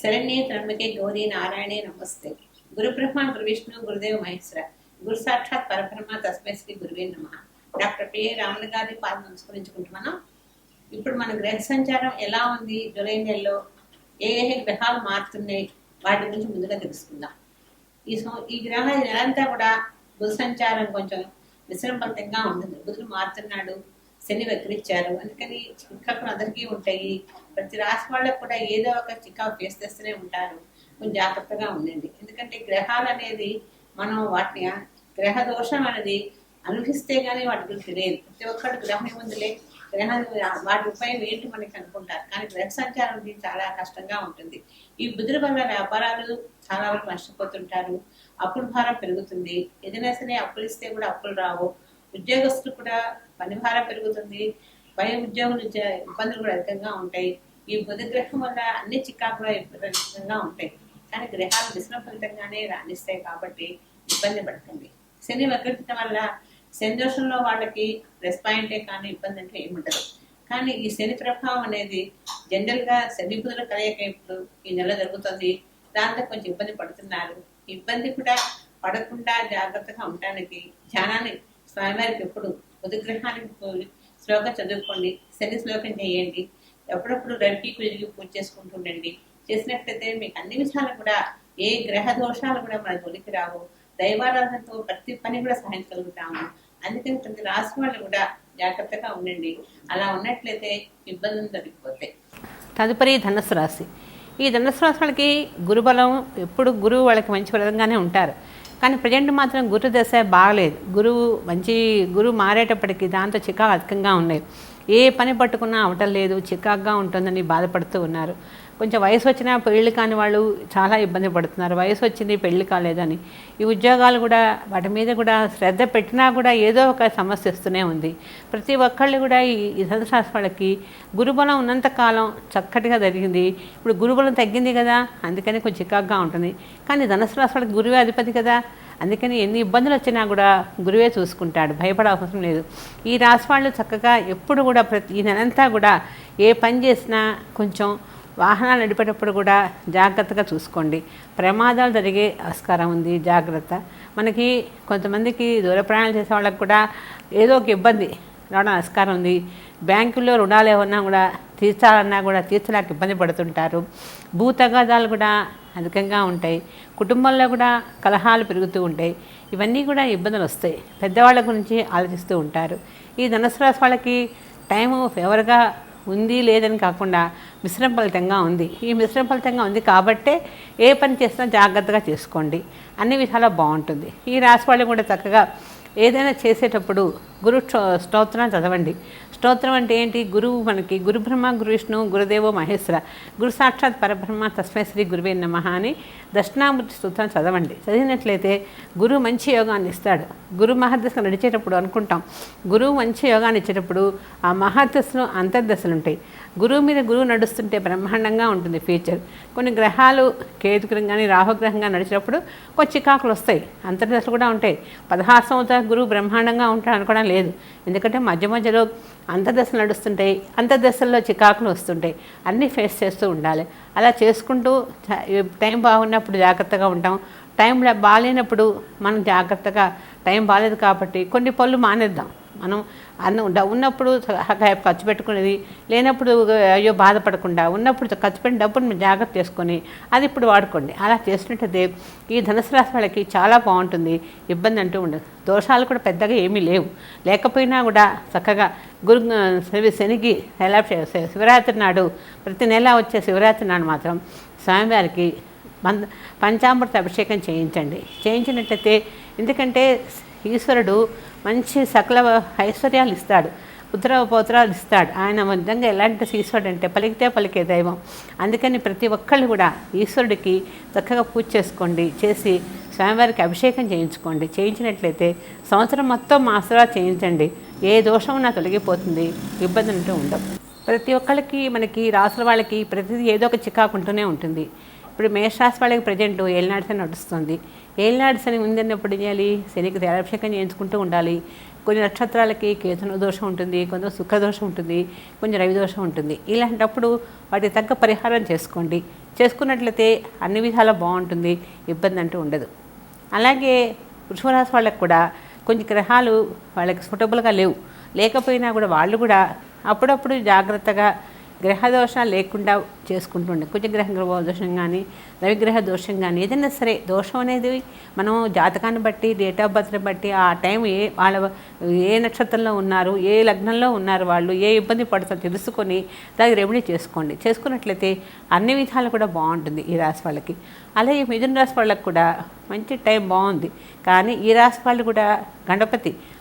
శరణ్యే త్రయంబకే గౌరీ నారాయణే నమస్తే. గురు బ్రహ్మ గురు విష్ణు గురుదేవ మహేశ్వర గురు సాక్షాత్ పరబ్రహ్మ తస్మై శ్రీ గురువే నమ. డాక్టర్ పిఏ రాముల గారి పాదం నమస్కరించుకుంటున్నాం ఇప్పుడు మన గ్రహ సంచారం ఎలా ఉంది? జూలై నెలలో ఏ ఏ గ్రహాలు మారుతున్నాయి? వాటి గురించి ముందుగా తెలుసుకుందాం. ఈ ఈ గ్రహ నెలంతా కూడా బుధ సంచారం కొంచెం విశ్రంభరితంగా ఉంటుంది బుధుడు మారుతున్నాడు శని వక్రించారు అందుకని చిక్కకులు అందరికీ ఉంటాయి. ప్రతి రాశి వాళ్ళకు కూడా ఏదో ఒక చికాకు ఫేస్ చేస్తూనే ఉంటారు. కొంచెం జాగ్రత్తగా ఉండండి. ఎందుకంటే గ్రహాలు అనేది మనం వాటిని గ్రహ దోషం అనేది అనుభవిస్తే కానీ వాటి గురించి తెలియదు. ప్రతి ఒక్కరు గ్రహం ఏముందిలే? గ్రహం వాటి ఉపయోగం ఏంటి మనకి అనుకుంటారు. కానీ గ్రహ సంచారం చాలా కష్టంగా ఉంటుంది. ఈ బుద్ధుల వల్ల వ్యాపారాలు చాలా వరకు నష్టపోతుంటారు. అప్పుల భారం పెరుగుతుంది. ఏదైనా సరే అప్పులు ఇస్తే కూడా అప్పులు రావు. ఉద్యోగస్తులు కూడా పని భారం పెరుగుతుంది. పై ఉద్యోగులు నుంచి ఇబ్బందులు కూడా అధికంగా ఉంటాయి. ఈ బుధ గ్రహం వల్ల అన్ని చికాకులు విపరీతంగా ఉంటాయి. కానీ గ్రహాలు విశ్రం ఫలితంగానే రాణిస్తాయి కాబట్టి ఇబ్బంది పడుతుంది. శని వక్రత వల్ల శని దోషంలో వాళ్ళకి ప్లస్ పాయింటే కానీ ఇబ్బంది అంటే ఏముండదు కానీ ఈ శని ప్రభావం అనేది జనరల్గా శని బుధుల కలయిక ఇప్పుడు ఈ నెల జరుగుతుంది. దాంతో కొంచెం ఇబ్బంది పడుతున్నారు. ఇబ్బంది కూడా పడకుండా జాగ్రత్తగా ఉండడానికి ధ్యానాన్ని స్వామివారికి ఎప్పుడు బుధగ్రహానికి శ్లోకం చదువుకోండి. శని శ్లోకం చేయండి. ఎప్పుడప్పుడు రవికి కుదిరికి పూజ చేసుకుంటూ ఉండండి చేసినట్లయితే మీకు అన్ని విషయాలు కూడా ఏ గ్రహ దోషాలు కూడా మన జోలికి రావు. దైవారాధనతో ప్రతి పని కూడా సహాయం కలుగుతాము అందుకని ప్రతి రాశి వాళ్ళు కూడా జాగ్రత్తగా ఉండండి. అలా ఉన్నట్లయితే ఇబ్బందులు తగ్గిపోతాయి తదుపరి ధనుసు రాశి. ఈ ధనుసు రాశి వాళ్ళకి గురుబలం ఎప్పుడు గురువు వాళ్ళకి మంచి విధంగానే ఉంటారు. కానీ ప్రజెంట్ మాత్రం గురు దశ బాగలేదు. గురువు మంచి గురువు మారేటప్పటికి దాంతో చికాకు అధికంగా ఉన్నాయి. ఏ పని పట్టుకున్నా అవటం లేదు చికాకుగా ఉంటుందని బాధపడుతూ ఉన్నారు. కొంచెం వయసు వచ్చినా పెళ్ళి కాని వాళ్ళు చాలా ఇబ్బంది పడుతున్నారు. వయసు వచ్చింది పెళ్ళి కాలేదని. ఈ ఉద్యోగాలు కూడా వాటి మీద కూడా శ్రద్ధ పెట్టినా కూడా ఏదో ఒక సమస్య వస్తూనే ఉంది. ప్రతి ఒక్కళ్ళు కూడా ఈ ఈ వాళ్ళకి గురుబలం ఉన్నంతకాలం చక్కటిగా జరిగింది. ఇప్పుడు గురుబలం తగ్గింది కదా అందుకని కొంచెం చికాకుగా ఉంటుంది. కానీ ధనుసు రాశి వాళ్ళకి గురువే అధిపతి కదా. అందుకని ఎన్ని ఇబ్బందులు వచ్చినా కూడా గురువే చూసుకుంటాడు. భయపడే అవసరం లేదు. ఈ రాశి వాళ్ళు చక్కగా ఎప్పుడు కూడా ప్రతి ఈ నెలంతా కూడా ఏ పని చేసినా కొంచెం వాహనాలు నడిపేటప్పుడు కూడా జాగ్రత్తగా చూసుకోండి. ప్రమాదాలు జరిగే ఆస్కారం ఉంది. జాగ్రత్త. మనకి కొంతమందికి దూర ప్రయాణాలు చేసే వాళ్ళకి కూడా ఏదో ఒక ఇబ్బంది రావడం ఆస్కారం ఉంది. బ్యాంకుల్లో రుణాలు ఏమన్నా కూడా తీర్చాలన్నా కూడా తీర్చడానికి ఇబ్బంది పడుతుంటారు. భూ తగాదాలు కూడా అధికంగా ఉంటాయి. కుటుంబంలో కూడా కలహాలు పెరుగుతూ ఉంటాయి. ఇవన్నీ కూడా ఇబ్బందులు వస్తాయి. పెద్దవాళ్ళ గురించి ఆలోచిస్తూ ఉంటారు. ఈ ధనుసు రాశి వాళ్ళకి టైము ఫేవర్గా ఉంది లేదని కాకుండా మిశ్రమ ఫలితంగా ఉంది. ఈ మిశ్రమ ఫలితంగా ఉంది కాబట్టే ఏ పని చేసినా జాగ్రత్తగా చేసుకోండి. అన్ని విధాలా బాగుంటుంది. ఈ రాశి వాళ్ళు కూడా చక్కగా ఏదైనా చేసేటప్పుడు గురు స్తోత్రం చదవండి. స్తోత్రం అంటే ఏంటి? గురువు మనకి గురు బ్రహ్మ గురు విష్ణు గురుదేవో మహేశ్వర. గురు సాక్షాత్ పరబ్రహ్మ తస్మై శ్రీ గురువే నమ అని దక్షిణామూర్తి స్తోత్రం చదవండి. చదివినట్లయితే గురువు మంచి యోగాన్ని ఇస్తాడు. గురు మహర్దశ నడిచేటప్పుడు అనుకుంటాం. గురువు మంచి యోగాన్ని ఇచ్చేటప్పుడు ఆ మహాదశలు అంతర్దశలు ఉంటాయి. గురువు మీద గురువు నడుస్తుంటే బ్రహ్మాండంగా ఉంటుంది ఫ్యూచర్ కొన్ని గ్రహాలు కేతుగ్రహం కానీ రాహుగ్రహంగా నడిచినప్పుడు కొన్ని చికాకులు వస్తాయి. అంతర్దశలు కూడా ఉంటాయి. పదహారు సంవత్సరాలు గురువు బ్రహ్మాండంగా ఉంటాడు అనుకోవడం లేదు. ఎందుకంటే మధ్య మధ్యలో అంతర్దశలు నడుస్తుంటాయి అంతర్దశల్లో చికాకులు వస్తుంటాయి. అన్నీ ఫేస్ చేస్తూ ఉండాలి. అలా చేసుకుంటూ టైం బాగున్నప్పుడు జాగ్రత్తగా ఉంటాం. టైం బాగాలేనప్పుడు మనం జాగ్రత్తగా టైం బాగాలేదు కాబట్టి కొన్ని పనులు మానేద్దాం. మనం అన్న ఉన్నప్పుడు ఖర్చు పెట్టుకునేది లేనప్పుడు అయ్యో బాధపడకుండా ఉన్నప్పుడు ఖర్చు పెట్టిన డబ్బును జాగ్రత్త చేసుకొని అది ఇప్పుడు వాడుకోండి. అలా చేసినట్టయితే ఈ ధనుసు రాశి వాళ్ళకి చాలా బాగుంటుంది. ఇబ్బంది అంటూ ఉండదు. దోషాలు కూడా పెద్దగా ఏమీ లేవు. లేకపోయినా కూడా చక్కగా గురు శని శనికి ఎలా శివరాత్రి నాడు ప్రతి నెల వచ్చే శివరాత్రి నాడు మాత్రం స్వామివారికి పంచామృత అభిషేకం చేయించండి. చేయించినట్లయితే ఎందుకంటే ఈశ్వరుడు మంచి సకల ఐశ్వర్యాలు ఇస్తాడు పుత్ర పౌత్రాలు ఇస్తాడు. ఆయన నిజంగా ఎలాంటి ఈశ్వరుడు అంటే పలికితే పలికే దైవం. అందుకని ప్రతి ఒక్కళ్ళు కూడా ఈశ్వరుడికి చక్కగా పూజ చేసుకోండి చేసి స్వామివారికి అభిషేకం చేయించుకోండి. చేయించినట్లయితే సంవత్సరం మొత్తం మా చేయించండి. ఏ దోషం నా తొలగిపోతుంది ఇబ్బంది అంటూ ఉండవు. ప్రతి ఒక్కళ్ళకి మనకి రాసుల వాళ్ళకి ప్రతిదీ ఏదో ఒక చికాకు ఉంటూనే ఉంటుంది. ఇప్పుడు మేషరాశి వాళ్ళకి ప్రజెంట్ ఏలినాడు శని నడుస్తుంది. ఏలినాడు శని ఉందన్నప్పుడు ఏం చేయాలి? శనికి తేలాభిషేకం చేయించుకుంటూ ఉండాలి. కొన్ని నక్షత్రాలకి కేతున దోషం ఉంటుంది కొంచెం సుఖ దోషం ఉంటుంది కొంచెం రవి దోషం ఉంటుంది. ఇలాంటప్పుడు వాటికి తగ్గ పరిహారం చేసుకోండి. చేసుకున్నట్లయితే అన్ని విధాలా బాగుంటుంది ఇబ్బంది అంటూ ఉండదు. అలాగే వృషభరాశి వాళ్ళకి కూడా కొన్ని గ్రహాలు వాళ్ళకి సూటబుల్గా లేవు. లేకపోయినా కూడా వాళ్ళు కూడా అప్పుడప్పుడు జాగ్రత్తగా గ్రహ లేకుండా చేసుకుంటుండే. కుజగ్రహ దోషం కానీ రవిగ్రహ దోషం కానీ ఏదైనా సరే దోషం అనేది మనం జాతకాన్ని బట్టి డేట్ ఆఫ్ బర్త్ని బట్టి ఆ టైం ఏ వాళ్ళ ఏ నక్షత్రంలో ఉన్నారు ఏ లగ్నంలో ఉన్నారు వాళ్ళు ఏ ఇబ్బంది పడుతుందో తెలుసుకొని దానికి రెమెడీ చేసుకోండి. చేసుకున్నట్లయితే అన్ని విధాలు కూడా బాగుంటుంది ఈ రాశి వాళ్ళకి. అలాగే మిథున రాశి వాళ్ళకి కూడా మంచి టైం బాగుంది. కానీ ఈ రాశి వాళ్ళు కూడా గణపతి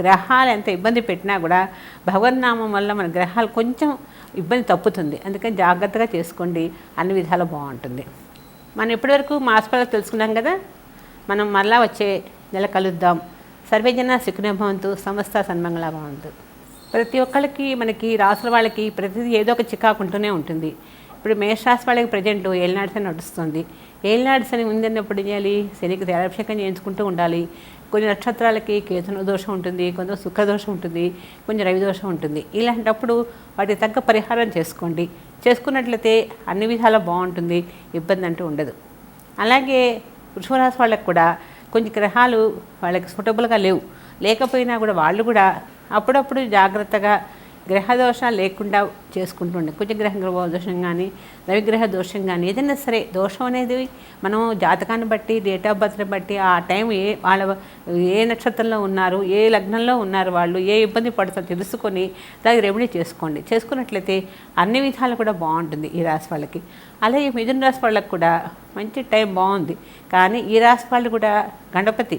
గ్రహాలు ఎంత ఇబ్బంది పెట్టినా కూడా భగవన్నామం వల్ల మన గ్రహాలు కొంచెం ఇబ్బంది తప్పుతుంది. అందుకని జాగ్రత్తగా చేసుకోండి. అన్ని విధాలు బాగుంటుంది. మనం ఇప్పటివరకు మాస్పల తెలుసుకున్నాం కదా? మనం మళ్ళా వచ్చే నెల కలుద్దాం. సర్వేజన సుఖినభవంతు సమస్త సన్మంగళ భవంతు ప్రతి ఒక్కళ్ళకి మనకి రాసుల వాళ్ళకి ప్రతిదీ ఏదో ఒక చికాకు ఉంటూనే ఉంటుంది. ఇప్పుడు మేషరాశి వాళ్ళకి ప్రజెంట్ ఏలినాడు శని నడుస్తుంది. ఏలినాడు శని ఉందన్నప్పుడు ఏం చేయాలి? శనికి తేలాభిషేకం చేయించుకుంటూ ఉండాలి. కొన్ని నక్షత్రాలకి కేతున దోషం ఉంటుంది కొంచెం సుఖ దోషం ఉంటుంది కొంచెం రవి దోషం ఉంటుంది. ఇలాంటప్పుడు వాటికి తగ్గ పరిహారం చేసుకోండి. చేసుకున్నట్లయితే అన్ని విధాలా బాగుంటుంది ఇబ్బంది అంటూ ఉండదు. అలాగే వృషభరాశి వాళ్ళకి కూడా కొన్ని గ్రహాలు వాళ్ళకి సూటబుల్గా లేవు. లేకపోయినా కూడా వాళ్ళు కూడా అప్పుడప్పుడు జాగ్రత్తగా గ్రహ లేకుండా చేసుకుంటుండే. కుజగ్రహ దోషం కానీ రవిగ్రహ దోషం కానీ ఏదైనా సరే దోషం అనేది మనం జాతకాన్ని బట్టి డేట్ ఆఫ్ బర్త్ని బట్టి ఆ టైం ఏ వాళ్ళ ఏ నక్షత్రంలో ఉన్నారు ఏ లగ్నంలో ఉన్నారు వాళ్ళు ఏ ఇబ్బంది పడుతుందో తెలుసుకొని దానికి రెమెడీ చేసుకోండి. చేసుకున్నట్లయితే అన్ని విధాలు కూడా బాగుంటుంది ఈ రాశి వాళ్ళకి. అలాగే మిథున రాశి వాళ్ళకి కూడా మంచి టైం బాగుంది. కానీ ఈ రాశి వాళ్ళు కూడా గణపతి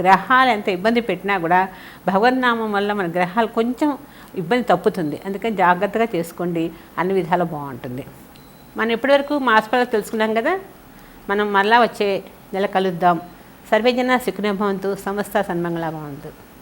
గ్రహాలు ఎంత ఇబ్బంది పెట్టినా కూడా భగవన్నామం వల్ల మన గ్రహాలు కొంచెం ఇబ్బంది తప్పుతుంది. అందుకని జాగ్రత్తగా చేసుకోండి. అన్ని విధాలు బాగుంటుంది. మనం ఇప్పటివరకు మాస్పల తెలుసుకున్నాం కదా? మనం మళ్ళా వచ్చే నెల కలుద్దాం. సర్వేజన సుఖినభవంతు సమస్త సన్మంగళ భవంతు